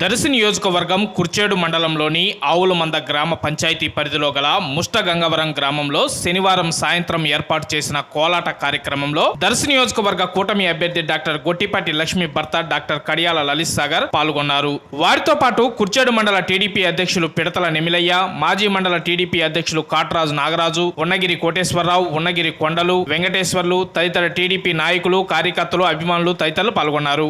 దర్శి నియోజకవర్గం కుర్చేడు మండలంలోని ఆవులమంద గ్రామ పంచాయతీ పరిధిలో గల ముష్టగంగవరం గ్రామంలో శనివారం సాయంత్రం ఏర్పాటు చేసిన కోలాట కార్యక్రమంలో దర్శి నియోజకవర్గ కూటమి అభ్యర్థి డాక్టర్ గొట్టిపాటి లక్ష్మి భర్త డాక్టర్ కడియాల లలిత్ సాగర్ పాల్గొన్నారు. వారితో పాటు కుర్చేడు మండల టీడీపీ అధ్యక్షులు పిడతల నిమిలయ్య మాజీ మండల టీడీపీ అధ్యక్షులు కాట్రాజు నాగరాజు ఉన్నగిరి కోటేశ్వరరావు ఉన్నగిరి కొండలు వెంకటేశ్వర్లు తదితర టీడీపీ నాయకులు కార్యకర్తలు అభిమానులు తదితరులు పాల్గొన్నారు.